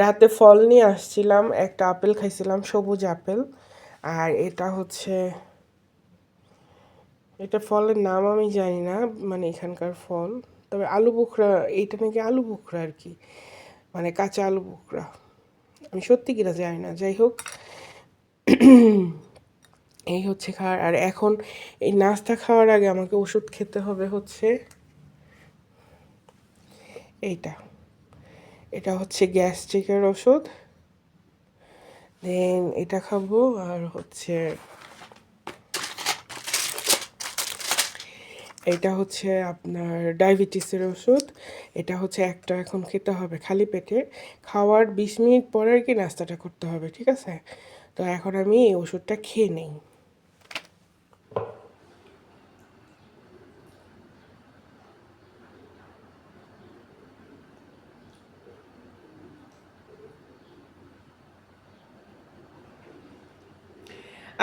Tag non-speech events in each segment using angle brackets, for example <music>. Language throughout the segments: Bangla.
রাতে ফল নিয়ে আসছিলাম, একটা আপেল খাইছিলাম, সবুজ আপেল। আর এটা হচ্ছে, এটা ফলের নাম আমি জানি না মানে এখানকার ফল। তবে আলু বুখরা, এইটা নাকি আলু বুখরা আর কি? মানে কাঁচা আলু বুখরা। আমি সত্যি কিনা জানি না, যাই হোক। এই হচ্ছে খাওয়ার, আর এখন এই নাস্তা খাওয়ার আগে আমাকে ওষুধ খেতে হবে হচ্ছে, এইটা। এটা হচ্ছে গ্যাস্ট্রিকের ওষুধ। দেন এটা খাব আর হচ্ছে এটা হচ্ছে আপনার ডায়াবেটিসের ওষুধ। এটা হচ্ছে একটা এখন খেতে হবে খালি পেটে। খাওয়ার বিশ মিনিট পরে আর কি নাস্তাটা করতে হবে, ঠিক আছে? তো এখন আমি এই ওষুধটা খেয়ে নেই।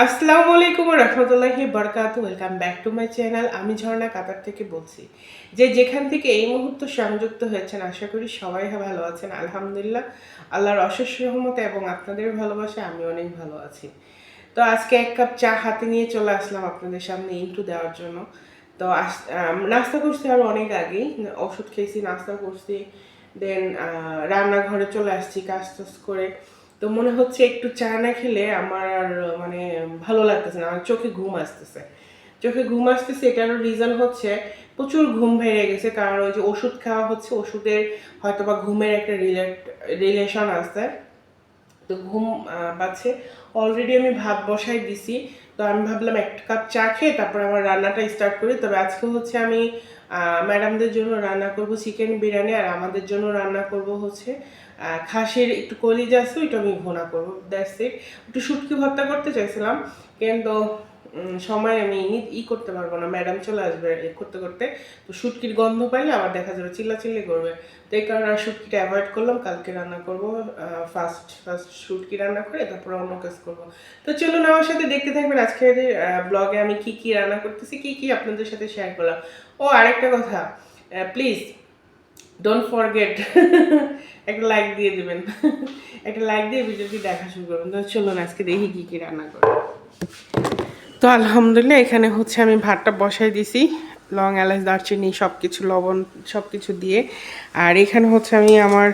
আসসালামু আলাইকুম রহমতুল্লাহি বরকাত welcome back to my channel আমি ঝর্ণা কাতার থেকে বলছি যে যেখান থেকে এই মুহূর্ত সংযুক্ত হয়েছেন, আশা করি সবাই ভালো আছেন। আলহামদুলিল্লাহ, আল্লাহর অশেষ রহমতে এবং আপনাদের ভালোবাসা আমি অনেক ভালো আছি। তো আজকে এক কাপ চা হাতে নিয়ে চলে আসলাম আপনাদের সামনে ইন্টু দেওয়ার জন্য। তো নাস্তা করছি আরও অনেক আগেই। ওষুধ খেয়েছি, নাস্তা করছি। দেন রান্নাঘরে চলে আসছি কাজ টাজ করে। তো মনে হচ্ছে একটু চা না খেলে আমার আর মানে ভালো লাগতেছে না, আমার চোখে ঘুম আসতেছে। চোখে ঘুম আসতেছে, এটারও রিজন হচ্ছে প্রচুর ঘুম ভেঙে গেছে, কারণ ওই যে ওষুধ খাওয়া হচ্ছে, ওষুধের হয়তো বা ঘুমের একটা রিলেট রিলেশন আছে। তো ঘুম পাচ্ছে। অলরেডি আমি ভাত বসাই দিছি, তো আমি ভাবলাম এক কাপ চা খেয়ে তারপর আমার রান্নাটা স্টার্ট করি। তবে আজকে হচ্ছে আমি ম্যাডামদের জন্য রান্না করব চিকেন বিরিয়ানি আর আমাদের জন্য রান্না করব হচ্ছে খাসির একটু কলিজ আছে, ওইটা আমি ঘোনা করব দ্যাটস ইট একটু শুটকি ভর্তা করতে চাইছিলাম, কিন্তু সময় আমি ই করতে পারব না, ম্যাডাম চলে আসবে করতে করতে। তো শুটকির গন্ধ পাইলে আবার দেখা যাবে চিল্লাচিল্লি করবে। তো এই কারণে আর শুটকিটা অ্যাভয়েড করলাম, কালকে রান্না করব ফার্স্ট ফার্স্ট শুটকি রান্না করে তারপর অন্য কাজ করব। তো চলুন আমার সাথে দেখতে থাকবেন আজকের ব্লগে আমি কি কি রান্না করতেছি, কি কি আপনাদের সাথে শেয়ার করলাম। ও, আরেকটা কথা প্লিজ ডোন্ট ফরগেট একটা লাইক দিয়ে দেবেন। <laughs> একটা লাইক দিয়ে ভিডিওটি দেখা শুরু করবেন। তো চলুন আজকে দেখি কী কী রান্না করে। তো আলহামদুলিল্লাহ, এখানে হচ্ছে আমি ভাতটা বসাই দিছি, লং এলাচ, দারচিনি সব কিছু লবণ সব কিছু দিয়ে। আর এখানে হচ্ছে আমি আমার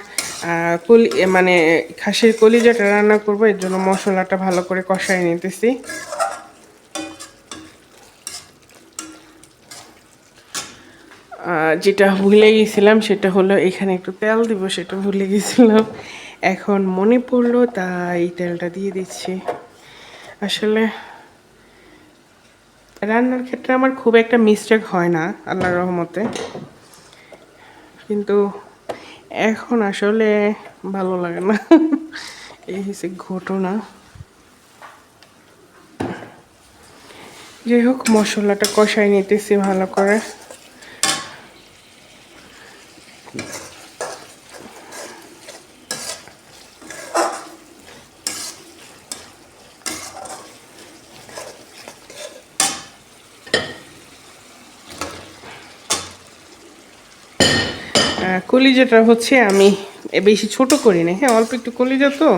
কলি মানে খাসির কলিজাটা রান্না করব, এর জন্য মশলাটা ভালো করে কষাই নিতেছি। যেটা ভুলে গেছিলাম, সেটা হলো এখানে একটু তেল দিব, সেটা ভুলে গেছিলাম। এখন মনে পড়ল, তাই তেলটা দিয়ে দিচ্ছি। আসলে রান্নার ক্ষেত্রে আমার খুব একটা মিস্টেক হয় না, আল্লাহর রহমতে। কিন্তু এখন আসলে ভালো লাগে না। <laughs> এই হচ্ছে ঘটনা। যাই হোক, মশলাটা কষাই নিতেছি ভালো করে। কলিজাটা হচ্ছে আমি বেশি ছোট করি না হ্যাঁ অল্প একটু কলিজা তো,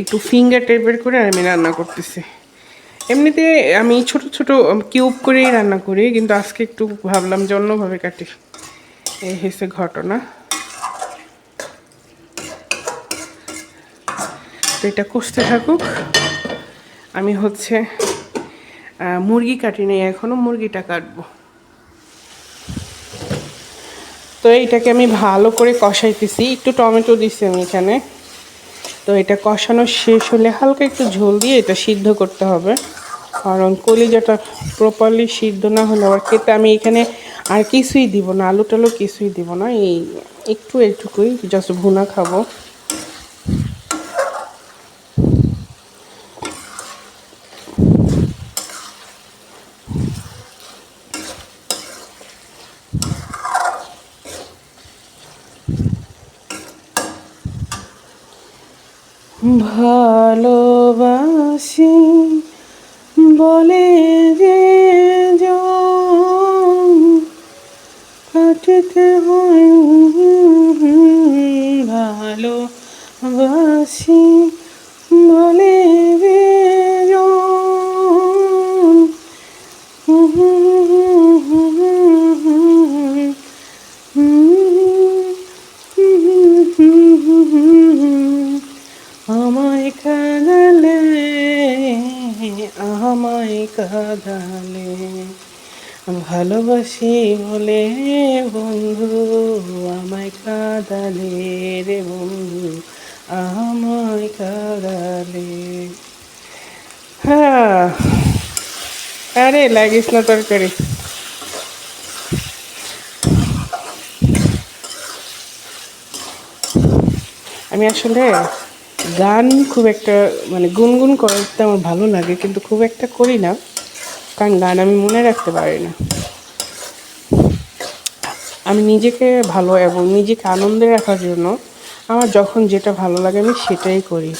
একটু ফিঙ্গার টাইপের করে আমি রান্না করতেছি। এমনিতে আমি ছোট ছোট কিউব করেই রান্না করি, কিন্তু আজকে একটু ভাবলাম যে অন্যভাবে কাটি। এই হয়েছে ঘটনা। তো এটা কষতে থাকুক। আমি হচ্ছে মুরগি কাটি নেই এখনও মুরগিটা কাটবো। তো এইটাকে আমি ভালো করে কষাইতেছি। একটু টমেটো দিছি আমি এখানে। তো এটা কষানো শেষ হলে হালকা একটু ঝোল দিয়ে এটা সিদ্ধ করতে হবে। কারণ কলিজাটা প্রপারলি সিদ্ধ না হলে আবার খেতে আমি এখানে আর কিছুই দিব না আলু টালু কিছুই দিব না। এই একটু একটুকুই জাস্ট ভুনা খাব। ভালোবাসি বলে যে কাটতে হয় ভালো ভালোবাসি। ভালোবাসি বলে বন্ধু, আমায় কাঁদালে রে বন্ধু, আমায় কাঁদালে। হ্যাঁ। আরে লাগিস না তরকারি। আমি আসলে গান খুব একটা মানে গুনগুন করতে আমার ভালো লাগে, কিন্তু খুব একটা করি না, কারণ গান আমি মনে রাখতে পারি না। আমি নিজেকে ভালো এবং নিজেকে আনন্দে রাখার জন্য আমার যখন যেটা ভালো লাগে আমি সেটাই করি।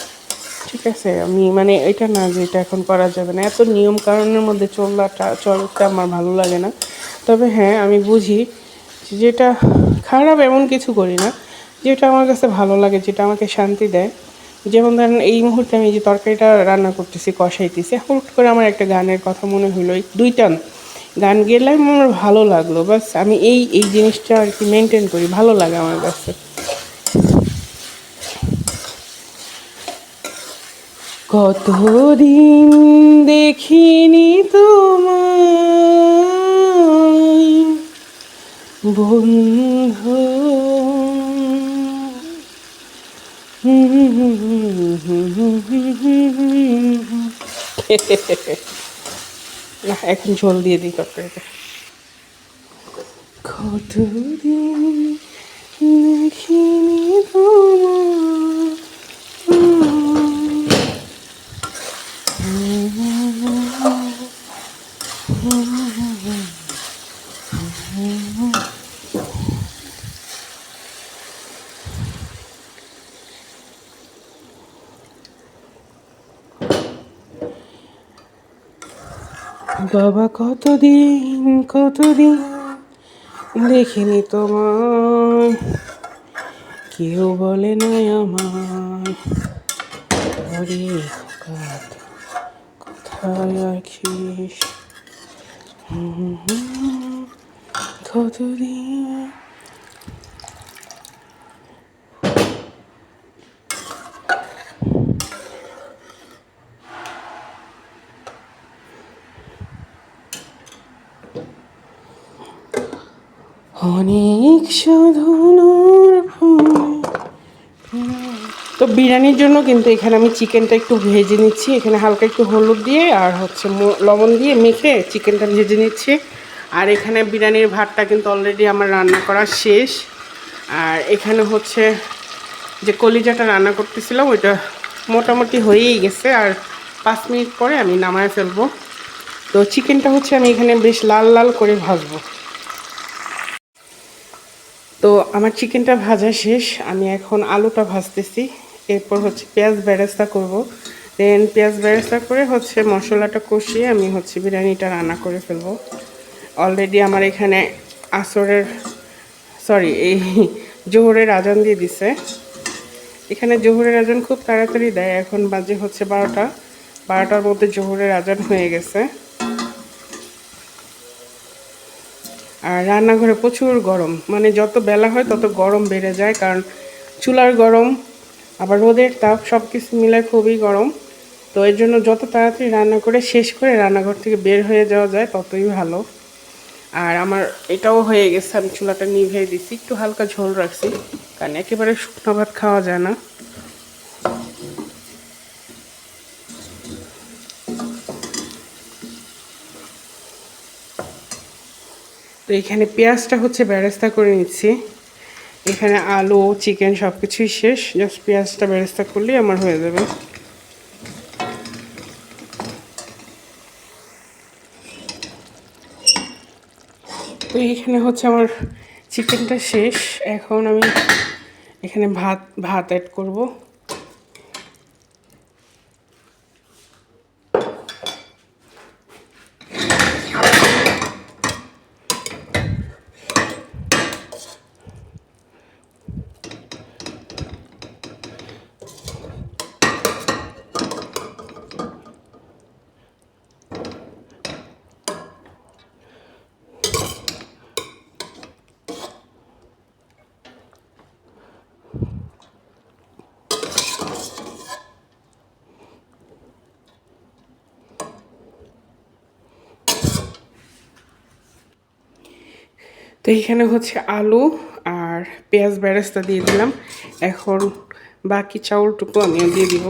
ঠিক আছে? আমি মানে এটা না যে এটা এখন করা যাবে না। এত নিয়ম কারণের মধ্যে চলাটা চলতে আমার ভালো লাগে না। তবে হ্যাঁ আমি বুঝি যেটা খারাপ এমন কিছু করি না, যেটা আমার কাছে ভালো লাগে, যেটা আমাকে শান্তি দেয়। যেমন ধরেন এই মুহূর্তে আমি যে তরকারিটা রান্না করতেছি, কষাইতেছি হুট করে আমার একটা গানের কথা মনে হলো, এই দুইটা গান গেলে আমার ভালো লাগল, বাস আমি এই এই জিনিসটা আর কি মেনটেন করি, ভালো লাগে আমার কাছে। কতদিন দেখিনি তোমায়, বন্ধু। <laughs> না এখন ঝোল দিয়ে দিই তরকারিতে। কতদিন দেখিনি তোমায়? বাবা কতদিন কতদিন দেখিনি তোমায়। কেউ বলে নাই আমার কোথায় আছিস কতদিন অনেক সাধনার তো বিরিয়ানির জন্য কিন্তু এখানে আমি চিকেনটা একটু ভেজে নিচ্ছি। এখানে হালকা একটু হলুদ দিয়ে আর হচ্ছে লবণ দিয়ে মেখে চিকেনটা ভেজে নিচ্ছি। আর এখানে বিরিয়ানির ভাতটা কিন্তু অলরেডি আমার রান্না করা শেষ। আর এখানে হচ্ছে যে কলিজাটা রান্না করতেছিলাম, ওইটা মোটামুটি হয়েই গেছে। আর পাঁচ মিনিট পরে আমি নামায় ফেলব। তো চিকেনটা হচ্ছে আমি এখানে বেশ লাল লাল করে ভাজবো। আমার চিকেনটা ভাজা শেষ, আমি এখন আলুটা ভাজতেছি। এরপর হচ্ছে পেঁয়াজ বেরেস্তা করব। দেন পেঁয়াজ বেরেস্তা করে হচ্ছে মশলাটা কষিয়ে আমি হচ্ছে বিরিয়ানিটা রান্না করে ফেলব। অলরেডি আমার এখানে আসরের সরি এই জোহরের আজান দিয়ে দিছে। এখানে জোহরের আজান খুব তাড়াতাড়ি দেয়। এখন বাজে হচ্ছে বারোটা। বারোটার মধ্যে জোহরের আজান হয়ে গেছে। আর রান্নাঘরে প্রচুর গরম। মানে যত বেলা হয় তত গরম বেড়ে যায়, কারণ চুলার গরম, আবার রোদের তাপ সব কিছু মিলে খুবই গরম। তো এর জন্য যত তাড়াতাড়ি রান্না করে, শেষ করে রান্নাঘর থেকে বের হয়ে যাওয়া যায়, ততই ভালো। আর আমার এটাও হয়ে গেছে, আমি চুলাটা নিভিয়ে দিছি, একটু হালকা ঝোল রাখছি, কারণ একেবারে শুকনো ভাত খাওয়া যায় না। তো এখানে পেঁয়াজটা হচ্ছে ব্যারেস্তা করে নিচ্ছি। এখানে আলু, চিকেন সব কিছুই শেষ। জাস্ট পেঁয়াজটা ব্যারেস্তা করলেই আমার হয়ে যাবে। তো এখানে হচ্ছে আমার চিকেনটা শেষ। এখন আমি এখানে ভাত ভাত অ্যাড করব। তো এখানে হচ্ছে আলু আর পেঁয়াজ বেরেস্তা দিয়ে দিলাম। এখন বাকি চাউলটুকু আমিও দিয়ে দিব।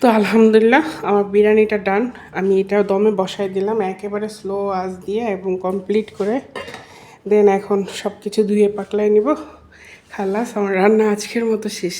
তো আলহামদুলিল্লাহ আমার বিরিয়ানিটা ডান। আমি এটা দমে বসাই দিলাম। একেবারে স্লো আঁচ দিয়ে এবং কমপ্লিট করে দেন এখন সব কিছু ধুয়ে পাকলাই নিব। খালাস আমার রান্না আজকের মতো শেষ।